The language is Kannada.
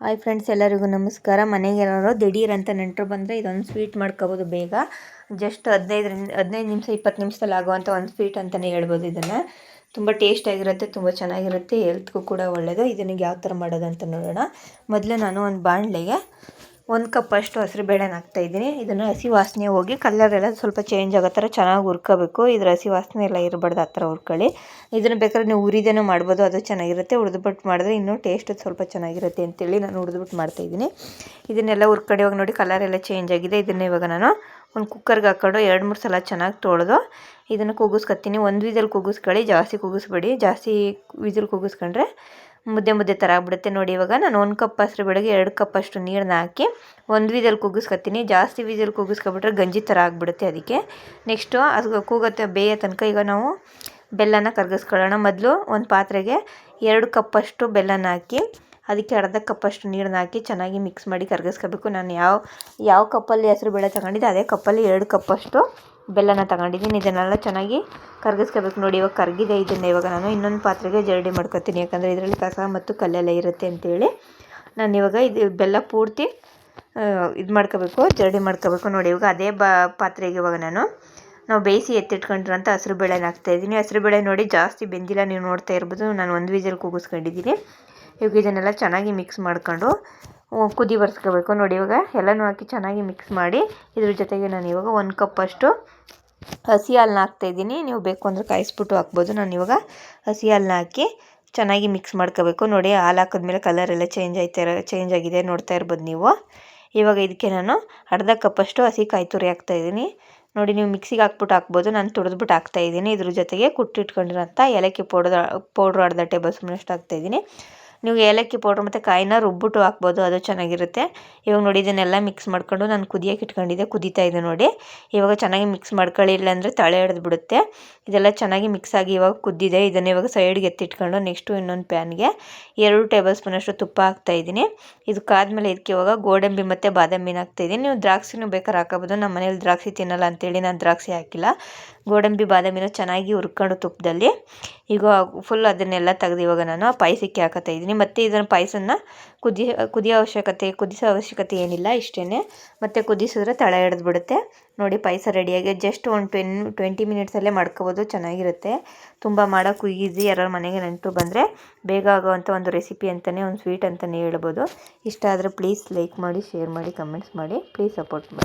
ಹಾಯ್ ಫ್ರೆಂಡ್ಸ್ ಎಲ್ಲರಿಗೂ ನಮಸ್ಕಾರ. ಮನೆಗೆ ಏನಾದ್ರು ದಿಢೀರ್ ಅಂತ ನೆಂಟರು ಬಂದರೆ ಇದೊಂದು ಸ್ವೀಟ್ ಮಾಡ್ಕೋಬೋದು ಬೇಗ. ಜಸ್ಟ್ ಹದಿನೈದರಿಂದ, ಹದಿನೈದು ನಿಮಿಷ, ಇಪ್ಪತ್ತು ನಿಮಿಷದಲ್ಲಿ ಆಗುವಂಥ ಒಂದು ಸ್ವೀಟ್ ಅಂತಲೇ ಹೇಳ್ಬೋದು ಇದನ್ನು. ತುಂಬ ಟೇಸ್ಟಾಗಿರುತ್ತೆ ತುಂಬ ಚೆನ್ನಾಗಿರುತ್ತೆ ಹೆಲ್ತ್ಗೂ ಕೂಡ ಒಳ್ಳೆಯದು ಇದನ್ನು ಯಾವ ಥರ ಮಾಡೋದು ಅಂತ ನೋಡೋಣ. ಮೊದಲು ನಾನು ಒಂದು ಬಾಣಲೆಗೆ ಒಂದು ಕಪ್ ಅಷ್ಟು ಹಸಿರು ಬೇಳೆನ ಹಾಕ್ತಾಯಿದ್ದೀನಿ ಇದನ್ನು ಹಸಿ ವಾಸನೆ ಹೋಗಿ ಕಲರ್ ಎಲ್ಲ ಸ್ವಲ್ಪ ಚೇಂಜ್ ಆಗೋ ಥರ ಚೆನ್ನಾಗಿ ಹುರ್ಕೋಬೇಕು. ಇದರ ಹಸಿ ವಾಸನೆ ಎಲ್ಲ ಇರಬಾರ್ದು ಆ ಥರ ಹುರ್ಕೊಳ್ಳಿ. ಇದನ್ನು ಬೇಕಾದ್ರೆ ನೀವು ಉರಿದೇನೂ ಮಾಡ್ಬೋದು, ಅದು ಚೆನ್ನಾಗಿರುತ್ತೆ. ಹುರಿದ್ಬಿಟ್ಟು ಮಾಡಿದ್ರೆ ಇನ್ನೂ ಟೇಸ್ಟ್ ಸ್ವಲ್ಪ ಚೆನ್ನಾಗಿರುತ್ತೆ ಅಂತೇಳಿ ನಾನು ಹುರಿದ್ಬಿಟ್ಟು ಮಾಡ್ತಾಯಿದ್ದೀನಿ ಇದನ್ನೆಲ್ಲ ಹುರ್ಕಡೆ ನೋಡಿ ಕಲರ್ ಎಲ್ಲ ಚೇಂಜ್ ಆಗಿದೆ. ಇದನ್ನು ಇವಾಗ ನಾನು ಒಂದು ಕುಕ್ಕರ್ಗೆ ಹಾಕೊಂಡು ಎರಡು ಮೂರು ಸಲ ಚೆನ್ನಾಗಿ ತೊಳೆದು ಇದನ್ನು ಕೂಗಿಸ್ಕೊತೀನಿ. ಒಂದು ವಿಸಲ್ ಕೂಗಿಸ್ಕೊಳ್ಳಿ, ಜಾಸ್ತಿ ಕೂಗಿಸ್ಬೇಡಿ. ಜಾಸ್ತಿ ವಿಸಲ್ ಕೂಗಿಸ್ಕೊಂಡ್ರೆ ಮುದ್ದೆ ಮುದ್ದೆ ಥರ ಆಗ್ಬಿಡುತ್ತೆ. ನೋಡಿ ಇವಾಗ ನಾನು ಒಂದು ಕಪ್ ಹಸಿರು ಬೆಳಗ್ಗೆ ಎರಡು ಕಪ್ ಅಷ್ಟು ನೀರನ್ನ ಹಾಕಿ ಒಂದು ವಿಧಲ್ಲಿ ಕೂಗಿಸ್ಕೊತೀನಿ ಜಾಸ್ತಿ ವಿಧಲ್ಲಿ ಕೂಗಿಸ್ಕೊಬಿಟ್ರೆ ಗಂಜಿ ಥರ ಆಗಿಬಿಡುತ್ತೆ ಅದಕ್ಕೆ. ನೆಕ್ಸ್ಟು ಅದು ಕೂಗುತ್ತೆ ಬೇಯೋ ತನಕ ಈಗ ನಾವು ಬೆಲ್ಲನ ಕರಗಿಸ್ಕೊಳ್ಳೋಣ. ಮೊದಲು ಒಂದು ಪಾತ್ರೆಗೆ ಎರಡು ಕಪ್ಪಷ್ಟು ಬೆಲ್ಲನ ಹಾಕಿ ಅದಕ್ಕೆ ಅರ್ಧ ಕಪ್ಪಷ್ಟು ನೀರನ್ನ ಹಾಕಿ ಚೆನ್ನಾಗಿ ಮಿಕ್ಸ್ ಮಾಡಿ ಕರಗಿಸ್ಕೋಬೇಕು. ನಾನು ಯಾವ ಯಾವ ಕಪ್ಪಲ್ಲಿ ಹೆಸರು ಬೇಳೆ ತಗೊಂಡಿದ್ದೆ ಅದೇ ಕಪ್ಪಲ್ಲಿ ಎರಡು ಕಪ್ಪಷ್ಟು ಬೆಲ್ಲನ ತಗೊಂಡಿದ್ದೀನಿ. ಇದನ್ನೆಲ್ಲ ಚೆನ್ನಾಗಿ ಕರಗಿಸ್ಕೋಬೇಕು ನೋಡಿ. ಇವಾಗ ಕರಗಿದೆ. ಇದನ್ನು ಇವಾಗ ನಾನು ಇನ್ನೊಂದು ಪಾತ್ರೆಗೆ ಜರಡಿ ಮಾಡ್ಕೊತೀನಿ. ಯಾಕಂದರೆ ಇದರಲ್ಲಿ ಕಸ ಮತ್ತು ಕಲ್ಲೆಲ್ಲ ಇರುತ್ತೆ ಅಂತೇಳಿ. ನಾನು ಇವಾಗ ಇದು ಬೆಲ್ಲ ಪೂರ್ತಿ ಇದು ಮಾಡ್ಕೋಬೇಕು, ಜರಡಿ ಮಾಡ್ಕೋಬೇಕು ನೋಡಿ. ಇವಾಗ ಅದೇ ಬ, ಪಾತ್ರೆಗೆ ಇವಾಗ ನಾನು ನಾವು ಬೇಯಿಸಿ ಎತ್ತಿಟ್ಕೊಂಡಿರೋಂಥ ಹಸಿರು ಬೇಳೆನ ಹಾಕ್ತಾಯಿದ್ದೀನಿ ಹಸಿರು ಬೇಳೆ ನೋಡಿ ಜಾಸ್ತಿ ಬೆಂದಿಲ್ಲ. ನೀವು ನೋಡ್ತಾ ಇರ್ಬೋದು. ನಾನು ಒಂದು ವಿಜಲ್ ಕೂಗಿಸ್ಕೊಂಡಿದ್ದೀನಿ. ಇವಾಗ ಇದನ್ನೆಲ್ಲ ಚೆನ್ನಾಗಿ ಮಿಕ್ಸ್ ಮಾಡ್ಕೊಂಡು ಕುದಿ ಬರ್ಸ್ಕೋಬೇಕು. ನೋಡಿ, ಇವಾಗ ಎಲ್ಲನೂ ಹಾಕಿ ಚೆನ್ನಾಗಿ ಮಿಕ್ಸ್ ಮಾಡಿ ಇದ್ರ ಜೊತೆಗೆ ನಾನು ಇವಾಗ ಒಂದು ಕಪ್ಪಷ್ಟು ಹಸಿ ಹಾಲನ್ನ ಹಾಕ್ತಾಯಿದ್ದೀನಿ ನೀವು ಬೇಕು ಅಂದರೆ ಕಾಯಿಸ್ಬಿಟ್ಟು ಹಾಕ್ಬೋದು. ನಾನು ಇವಾಗ ಹಸಿ ಹಾಲನ್ನ ಹಾಕಿ ಚೆನ್ನಾಗಿ ಮಿಕ್ಸ್ ಮಾಡ್ಕೋಬೇಕು. ನೋಡಿ, ಹಾಲು ಹಾಕಿದ್ಮೇಲೆ ಕಲರ್ ಎಲ್ಲ ಚೇಂಜ್ ಆಯ್ತಾ ಚೇಂಜ್ ಆಗಿದೆ ನೋಡ್ತಾ ಇರ್ಬೋದು ನೀವು. ಇವಾಗ ಇದಕ್ಕೆ ನಾನು ಅರ್ಧ ಕಪ್ಪಷ್ಟು ಹಸಿ ಕಾಯಿ ತುರಿ ಹಾಕ್ತಾಯಿದ್ದೀನಿ ನೋಡಿ, ನೀವು ಮಿಕ್ಸಿಗೆ ಹಾಕ್ಬಿಟ್ಟು ಹಾಕ್ಬೋದು. ನಾನು ತುರಿದ್ಬಿಟ್ಟು ಹಾಕ್ತಾಯಿದ್ದೀನಿ ಇದ್ರ ಜೊತೆಗೆ ಕುಟ್ಟಿಟ್ಕೊಂಡಿರೋಂಥ ಏಲಕ್ಕಿ ಪೌಡ್ರ್ ಪೌಡ್ರ್ ಅರ್ಧ ಟೇಬಲ್ ಸ್ಪೂನಷ್ಟು ಹಾಕ್ತಾಯಿದ್ದೀನಿ ನೀವು ಏಲಕ್ಕಿ ಪೌಡ್ರ್ ಮತ್ತು ಕಾಯಿನ ರುಬ್ಬಿಟ್ಟು ಹಾಕ್ಬೋದು, ಅದು ಚೆನ್ನಾಗಿರುತ್ತೆ. ಇವಾಗ ನೋಡಿ ಇದನ್ನೆಲ್ಲ ಮಿಕ್ಸ್ ಮಾಡ್ಕೊಂಡು ನಾನು ಕುದಿಯೋಕೆ ಇಟ್ಕೊಂಡಿದ್ದೆ, ಕುದೀತಾ ಇದೆ ನೋಡಿ. ಇವಾಗ ಚೆನ್ನಾಗಿ ಮಿಕ್ಸ್ ಮಾಡ್ಕೊಳ್ಳಿಲ್ಲ ಇಲ್ಲಾಂದರೆ ತಳೆ ಹಿಡಿದು ಬಿಡುತ್ತೆ. ಇದೆಲ್ಲ ಚೆನ್ನಾಗಿ ಮಿಕ್ಸ್ ಆಗಿ ಇವಾಗ ಕುದ್ದಿದೆ. ಇದನ್ನು ಇವಾಗ ಸೈಡ್ಗೆ ಎತ್ತಿಟ್ಕೊಂಡು ನೆಕ್ಸ್ಟು ಇನ್ನೊಂದು ಪ್ಯಾನ್ಗೆ ಎರಡು ಟೇಬಲ್ ಸ್ಪೂನಷ್ಟು ತುಪ್ಪ ಹಾಕ್ತಾಯಿದ್ದೀನಿ ಇದಕ್ಕಾದ್ಮೇಲೆ ಇದಕ್ಕೆ ಇವಾಗ ಗೋಡಂಬಿ ಮತ್ತು ಬಾದಾಮಿ ಹಾಕ್ತಾ ಇದ್ದೀನಿ. ನೀವು ದ್ರಾಕ್ಷಿನೂ ಬೇಕಾದ್ರೆ ಹಾಕೋಬೋದು ನಮ್ಮ ಮನೇಲಿ ದ್ರಾಕ್ಷಿ ತಿನ್ನಲ್ಲ ಅಂತೇಳಿ ನಾನು ದ್ರಾಕ್ಷಿ ಹಾಕಿಲ್ಲ. ಗೋಡಂಬಿ, ಬಾದಾಮಿನ ಚೆನ್ನಾಗಿ ಹುರ್ಕೊಂಡು ತುಪ್ಪದಲ್ಲಿ ಈಗ ಫುಲ್ ಅದನ್ನೆಲ್ಲ ತೆಗೆದು ಇವಾಗ ನಾನು ಪಾಯಸಕ್ಕೆ ಹಾಕತ್ತಾ ಇದ್ದೀನಿ ಮತ್ತು ಇದನ್ನು ಪಾಯಸನ ಕುದಿ, ಕುದಿಯೋ ಅವಶ್ಯಕತೆ, ಕುದಿಸೋ ಅವಶ್ಯಕತೆ ಏನಿಲ್ಲ ಇಷ್ಟೇ ಮತ್ತು ಕುದಿಸಿದ್ರೆ ತಳ ಹಿಡಿದ್ಬಿಡುತ್ತೆ ನೋಡಿ ಪಾಯಸ ರೆಡಿಯಾಗಿ ಜಸ್ಟ್ ಒಂದು ಟೆನ್ ಟ್ವೆಂಟಿ ಮಿನಿಟ್ಸಲ್ಲೇ ಮಾಡ್ಕೋಬೋದು, ಚೆನ್ನಾಗಿರುತ್ತೆ. ತುಂಬ ಮಾಡೋಕ್ಕೂ ಈಸಿ ಯಾರು ಮನೆಗೆ ನೆಂಟು ಬಂದರೆ ಬೇಗ ಆಗೋವಂಥ ಒಂದು ರೆಸಿಪಿ ಅಂತಲೇ ಒಂದು ಸ್ವೀಟ್ ಅಂತಲೇ ಹೇಳ್ಬೋದು. ಇಷ್ಟ ಆದರೆ ಪ್ಲೀಸ್ ಲೈಕ್ ಮಾಡಿ ಶೇರ್ ಮಾಡಿ ಕಮೆಂಟ್ಸ್ ಮಾಡಿ. ಪ್ಲೀಸ್ ಸಪೋರ್ಟ್ ಮಾಡಿ.